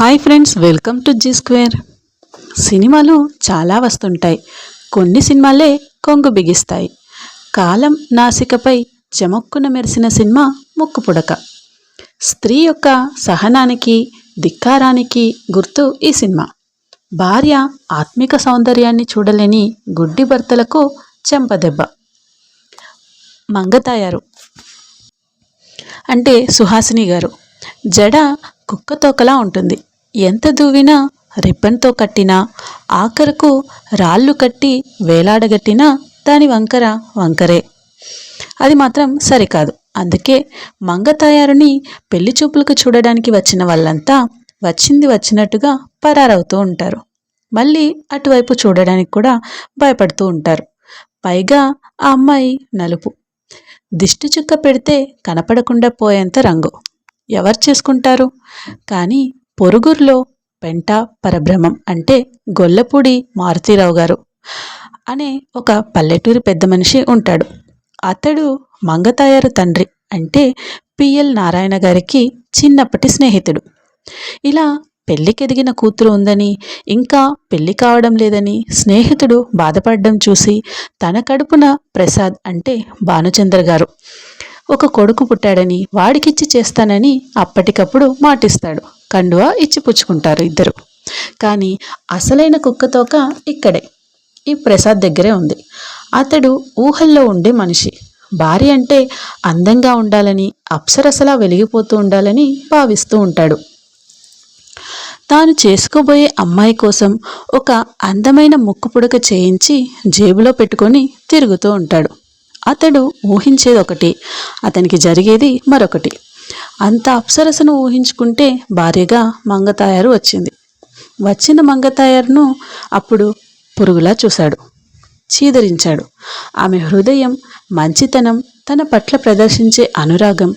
Hi friends welcome to Zee Square. సినిమాలు చాలా వస్తుంటాయి. కొన్ని సినిమాలే కొంగు బిగిస్తాయి. కాలం నాసికపై చెమక్కున మెరిసిన సినిమా ముక్కు పుడక. స్త్రీ యొక్క సహనానికి ధిక్కారానికి గుర్తు ఈ సినిమా. భార్య ఆత్మిక సౌందర్యాన్ని చూడలేని గుడ్డి భర్తలకు చెంపదెబ్బ. మంగతాయారు. అంటే సుహాసిని గారు. జడ కుక్కతోకలా ఉంటుంది. ఎంత దువ్వినా రిబ్బన్తో కట్టినా ఆఖరకు రాళ్ళు కట్టి వేలాడగట్టినా దాని వంకర వంకరే. అది మాత్రం సరికాదు. అందుకే మంగతాయారుని పెళ్ళి చూపులకు చూడడానికి వచ్చిన వాళ్ళంతా వచ్చింది వచ్చినట్టుగా పరారవుతూ ఉంటారు. మళ్ళీ అటువైపు చూడడానికి కూడా భయపడుతూ ఉంటారు. పైగా ఆ అమ్మాయి నలుపు. దిష్టి చుక్క పెడితే కనపడకుండా పోయేంత రంగు. ఎవరు చేసుకుంటారు? కానీ పొరుగుర్లో పెంట పరబ్రహ్మం అంటే గొల్లపూడి మారుతీరావు గారు అనే ఒక పల్లెటూరి పెద్ద మనిషి ఉంటాడు. అతడు మంగతాయారు తండ్రి అంటే పిఎల్ నారాయణ గారికి చిన్నప్పటి స్నేహితుడు. ఇలా పెళ్ళికెదిగిన కూతురు ఉందని ఇంకా పెళ్ళి కావడం లేదని స్నేహితుడు బాధపడడం చూసి తన కడుపున ప్రసాద్ అంటే భానుచంద్ర గారు. ఒక కొడుకు పుట్టాడని వాడికిచ్చి చేస్తానని అప్పటికప్పుడు మాటిస్తాడు. కండువా ఇచ్చి పుచ్చుకుంటారు ఇద్దరు. కానీ అసలైన కుక్కతోక ఇక్కడే ఈ ప్రసాద్ దగ్గరే ఉంది. అతడు ఊహల్లో ఉండే మనిషి. భార్య అంటే అందంగా ఉండాలని అప్సరసలా వెలిగిపోతూ ఉండాలని భావిస్తూ ఉంటాడు. తాను చేసుకోబోయే అమ్మాయి కోసం ఒక అందమైన ముక్కు పుడక చేయించి జేబులో పెట్టుకొని తిరుగుతూ ఉంటాడు. అతడు ఊహించేది ఒకటి అతనికి జరిగేది మరొకటి. అంత అప్సరసను ఊహించుకుంటే భార్యగా మంగతాయారు వచ్చింది. వచ్చిన మంగతాయారును అప్పుడు పురుగులా చూశాడు. చీదరించాడు. ఆమె హృదయం మంచితనం తన పట్ల ప్రదర్శించే అనురాగం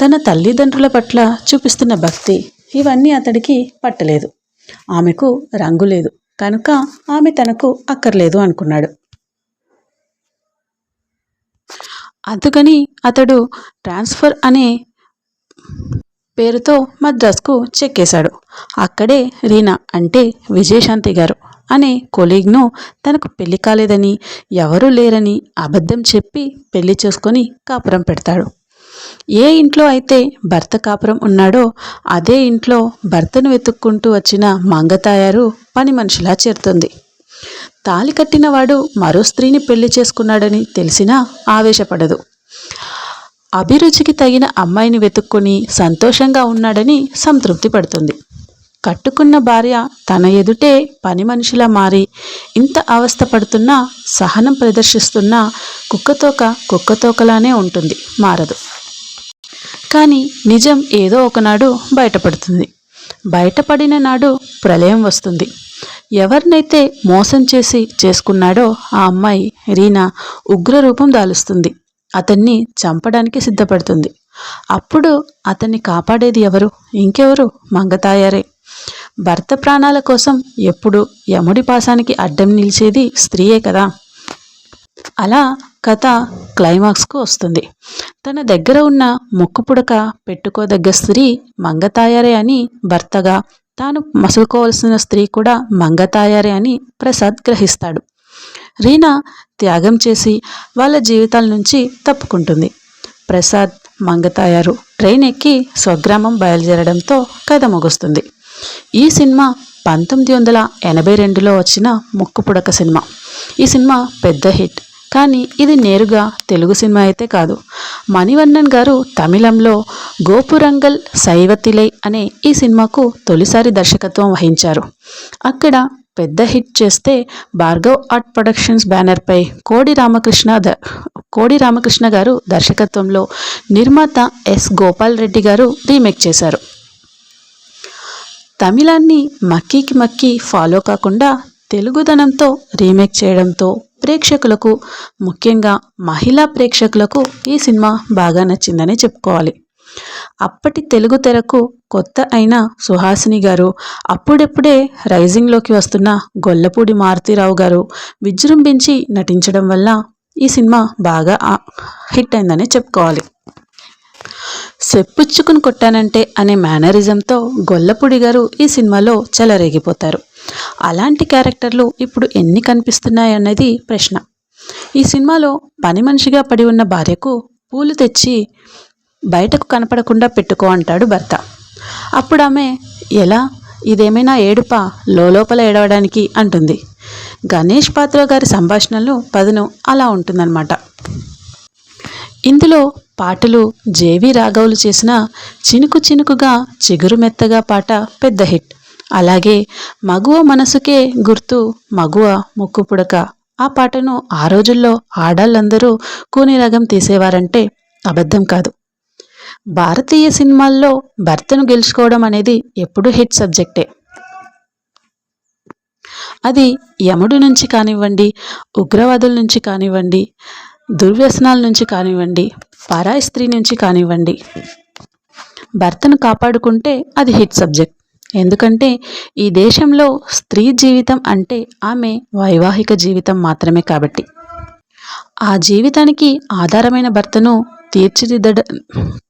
తన తల్లిదండ్రుల పట్ల చూపిస్తున్న భక్తి ఇవన్నీ అతడికి పట్టలేదు. ఆమెకు రంగు లేదు. కనుక ఆమె తనకు అక్కర్లేదు అనుకున్నాడు. అందుకని అతడు ట్రాన్స్ఫర్ అనే పేరుతో మద్రాస్కు చెక్కేశాడు. అక్కడే రీనా అంటే విజయశాంతి గారు అనే కొలీగ్ను తనకు పెళ్ళి కాలేదని ఎవరూ లేరని అబద్ధం చెప్పి పెళ్ళి చేసుకొని కాపురం పెడతాడు. ఏ ఇంట్లో అయితే భర్త కాపురం ఉన్నాడో అదే ఇంట్లో భర్తను వెతుక్కుంటూ వచ్చిన మంగతాయారు పని మనిషిలా చేరుతుంది. తాలి కట్టినవాడు మరో స్త్రీని పెళ్ళి చేసుకున్నాడని తెలిసినా ఆవేశపడదు. అభిరుచికి తగిన అమ్మాయిని వెతుక్కుని సంతోషంగా ఉన్నాడని సంతృప్తి పడుతుంది. కట్టుకున్న భార్య తన ఎదుటే పని మనిషిలా మారి ఇంత అవస్థ పడుతున్నా సహనం ప్రదర్శిస్తున్న కుక్కతోక కుక్కతోకలానే ఉంటుంది మారదు. కానీ నిజం ఏదో ఒకనాడు బయటపడుతుంది. బయటపడిన నాడు ప్రళయం వస్తుంది. ఎవరినైతే మోసం చేసి చేసుకున్నాడో ఆ అమ్మాయి రీనా ఉగ్రరూపం దాలుస్తుంది. అతన్ని చంపడానికి సిద్ధపడుతుంది. అప్పుడు అతన్ని కాపాడేది ఎవరు? ఇంకెవరు? మంగతాయారే. భర్త ప్రాణాల కోసం ఎప్పుడు యముడి పాసానికి అడ్డం నిలిచేది స్త్రీయే కదా. అలా కథ క్లైమాక్స్కు వస్తుంది. తన దగ్గర ఉన్న ముక్కు పుడక పెట్టుకోదగ్గ స్త్రీ మంగతాయారే అని భర్తగా తాను మసులుకోవాల్సిన స్త్రీ కూడా మంగతాయారే అని ప్రసాద్ గ్రహిస్తాడు. రీనా త్యాగం చేసి వాళ్ళ జీవితాల నుంచి తప్పుకుంటుంది. ప్రసాద్ మంగతాయారు ట్రైన్ ఎక్కి స్వగ్రామం బయలుదేరడంతో కథ ముగుస్తుంది. ఈ సినిమా పంతొమ్మిది వందల ఎనభై రెండులో వచ్చిన ముక్కుపుడక సినిమా. ఈ సినిమా పెద్ద హిట్ కానీ ఇది నేరుగా తెలుగు సినిమా అయితే కాదు. మణివన్నన్ గారు తమిళంలో గోపురంగల్ సైవతిలై అనే ఈ సినిమాకు తొలిసారి దర్శకత్వం వహించారు. అక్కడ పెద్ద హిట్ చేస్తే భార్గవ్ ఆర్ట్ ప్రొడక్షన్స్ బ్యానర్పై కోడి రామకృష్ణ ద కోడి రామకృష్ణ గారు దర్శకత్వంలో నిర్మాత ఎస్ గోపాల్ రెడ్డి గారు రీమేక్ చేశారు. తమిళాన్ని మక్కీకి మక్కి ఫాలో కాకుండా తెలుగుదనంతో రీమేక్ చేయడంతో ప్రేక్షకులకు ముఖ్యంగా మహిళా ప్రేక్షకులకు ఈ సినిమా బాగా నచ్చిందని చెప్పుకోవాలి. అప్పటి తెలుగు తెరకు కొత్త అయిన సుహాసిని గారు అప్పుడెప్పుడే రైజింగ్లోకి వస్తున్న గొల్లపూడి మారుతీరావు గారు విజృంభించి నటించడం వల్ల ఈ సినిమా బాగా హిట్ అయిందని చెప్పుకోవాలి. చెప్పుచ్చుకుని కొట్టానంటే అనే మేనరిజంతో గొల్లపూడి గారు ఈ సినిమాలో చెలరేగిపోతారు. అలాంటి క్యారెక్టర్లు ఇప్పుడు ఎన్ని కనిపిస్తున్నాయన్నది ప్రశ్న. ఈ సినిమాలో పని మనిషిగా పడి ఉన్న భార్యకు పూలు తెచ్చి బయటకు కనపడకుండా పెట్టుకో అంటాడు భర్త. అప్పుడు ఆమె ఎలా? ఇదేమైనా ఏడుపా? లోపల ఏడవడానికి అంటుంది. గణేష్ పాత్ర గారి సంభాషణలు పదును అలా ఉంటుందన్నమాట. ఇందులో పాటలు జేవి రాఘవులు చేసిన చినుకు చినుకుగా చిగురు మెత్తగా పాట పెద్ద హిట్. అలాగే మగువ మనసుకే గుర్తు మగువ ముక్కు పుడక. ఆ పాటను ఆ రోజుల్లో ఆడాళ్ళందరూ కూని రగం తీసేవారంటే అబద్ధం కాదు. భారతీయ సినిమాల్లో భర్తను గెలుచుకోవడం అనేది ఎప్పుడూ హిట్ సబ్జెక్టే. అది యముడి నుంచి కానివ్వండి ఉగ్రవాదుల నుంచి కానివ్వండి దుర్వ్యసనాల నుంచి కానివ్వండి పరాయి స్త్రీ నుంచి కానివ్వండి. భర్తను కాపాడుకుంటే అది హిట్ సబ్జెక్ట్. ఎందుకంటే ఈ దేశంలో స్త్రీ జీవితం అంటే ఆమె వైవాహిక జీవితం మాత్రమే కాబట్టి. ఆ జీవితానికి ఆధారమైన భర్తను తీర్చిదిద్ద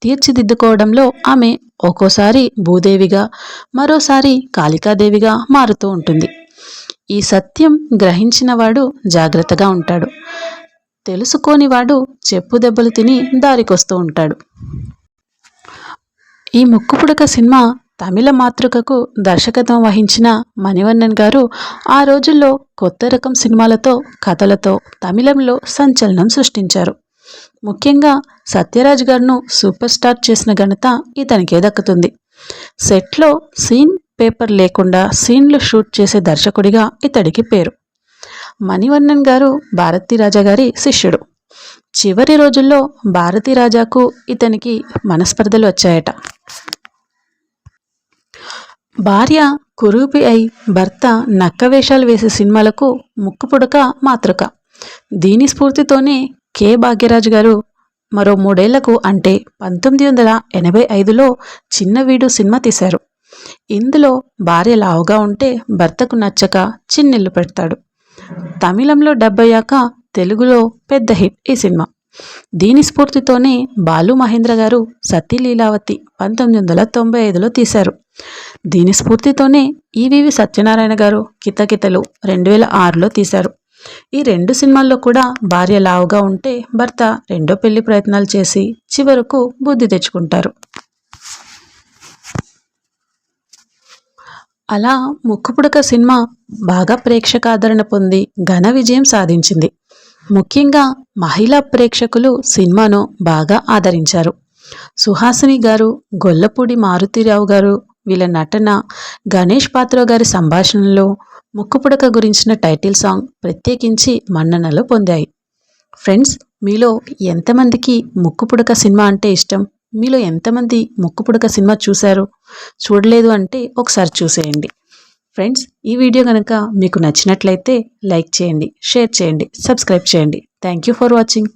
తీర్చిదిద్దుకోవడంలో ఆమె ఒక్కోసారి భూదేవిగా మరోసారి కాళికాదేవిగా మారుతూ ఉంటుంది. ఈ సత్యం గ్రహించినవాడు జాగ్రత్తగా ఉంటాడు. తెలుసుకోనివాడు చెప్పు దెబ్బలు తిని దారికొస్తూ ఉంటాడు. ఈ ముక్కుపుడక సినిమా తమిళ మాతృకకు దర్శకత్వం వహించిన మణివన్నన్ గారు ఆ రోజుల్లో కొత్త రకం సినిమాలతో కథలతో తమిళంలో సంచలనం సృష్టించారు. ముఖ్యంగా సత్యరాజ్ గారును సూపర్ స్టార్ చేసిన ఘనత ఇతనికే దక్కుతుంది సెట్లో సీన్ పేపర్ లేకుండా సీన్లు షూట్ చేసే దర్శకుడిగా ఇతడికి పేరు. మణివన్నన్ గారు భారతీ రాజా గారి శిష్యుడు. చివరి రోజుల్లో భారతీ రాజాకు ఇతనికి మనస్పర్ధలు వచ్చాయట. భార్య కురూపి అయి భర్త నక్క వేషాలు వేసే సినిమాలకు ముక్కుపుడక మాతృక. దీని స్ఫూర్తితోనే కె. భాగ్యరాజు గారు మరో మూడేళ్ళకు అంటే పంతొమ్మిది వందల ఎనభై ఐదులో చిన్న వీడు సినిమా తీశారు. ఇందులో భార్య లావుగా ఉంటే భర్తకు నచ్చక చిన్నిల్లు పెడతాడు. తమిళంలో డబ్బయ్యాక తెలుగులో పెద్ద హిట్ ఈ సినిమా. దీని స్ఫూర్తితోనే బాలు మహేంద్ర గారు సతీ లీలావతి పంతొమ్మిది వందల తొంభై ఐదులో తీశారు. దీని స్ఫూర్తితోనే ఈవివి సత్యనారాయణ గారు కితకితలు రెండు వేల ఆరులో తీశారు. ఈ రెండు సినిమాల్లో కూడా భార్య లావుగా ఉంటే భర్త రెండో పెళ్ళి ప్రయత్నాలు చేసి చివరకు బుద్ధి తెచ్చుకుంటారు. అలా ముక్కుపుడక సినిమా బాగా ప్రేక్షకాదరణ పొంది ఘన విజయం సాధించింది. ముఖ్యంగా మహిళా ప్రేక్షకులు సినిమాను బాగా ఆదరించారు. సుహాసిని గారు గొల్లపూడి మారుతిరావు గారు వీళ్ళ నటన గణేష్ పాత్ర గారి సంభాషణలో ముక్కుపుడక గురించిన టైటిల్ సాంగ్ ప్రత్యేకించి మన్ననలు పొందాయి. ఫ్రెండ్స్ మీలో ఎంతమందికి ముక్కుపుడక సినిమా అంటే ఇష్టం? మీలో ఎంతమంది ముక్కుపుడక సినిమా చూశారు? చూడలేదు అంటే ఒకసారి చూసేయండి. ఫ్రెండ్స్ ఈ వీడియో కనుక మీకు నచ్చినట్లయితే లైక్ చేయండి షేర్ చేయండి సబ్స్క్రైబ్ చేయండి. Thank you for watching.